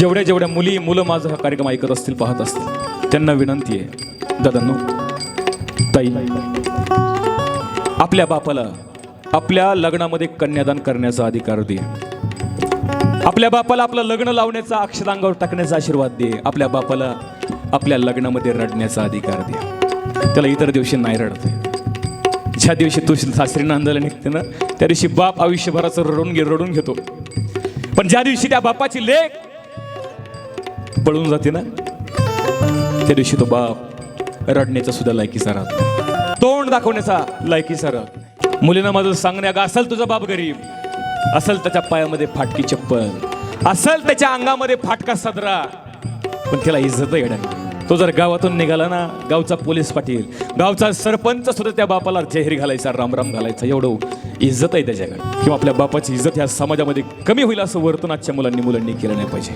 जेवढ्या जेवढ्या मुली मुलं माझा हा कार्यक्रम ऐकत असतील पाहत असतील त्यांना विनंती आहे दादांनो ताई आपल्या बापाला आपल्या लग्नामध्ये कन्यादान करण्याचा अधिकार दे. आपल्या बापाला आपलं लग्न लावण्याचा अक्षरांगावर टाकण्याचा आशीर्वाद दे. आपल्या बापाला आपल्या लग्नामध्ये रडण्याचा अधिकार दे. त्याला इतर दिवशी नाही रडत. ज्या दिवशी तू सासरी नांदायला निघते ना त्या दिवशी बाप आयुष्यभराचं रडून घे रडून घेतो. पण ज्या दिवशी त्या बापाची लेख पळून जाते ना? त्या दिवशी तो बाप रडण्याचा सुद्धा लायकीचा राहत. तोंड दाखवण्याचा लायकीचा राहत. मुलीनं माझं सांगण्या का असेल तुझा बाप गरीब. असल त्याच्या पायामध्ये फाटकी चप्पल. असल त्याच्या अंगामध्ये फाटका सदरा. पण त्याला इज्जत येणार तो जर गावातून निघाला ना गावचा पोलीस पाटील गावचा सरपंच सुद्धा त्या बापाला जहीर घालायचा रामराम घालायचा एवढं इज्जत आहे त्याच्याकडे. किंवा आपल्या बापाची इज्जत ह्या समाजामध्ये कमी होईल असं वर्तन आजच्या मुलांनी मुलांनी केलं नाही पाहिजे.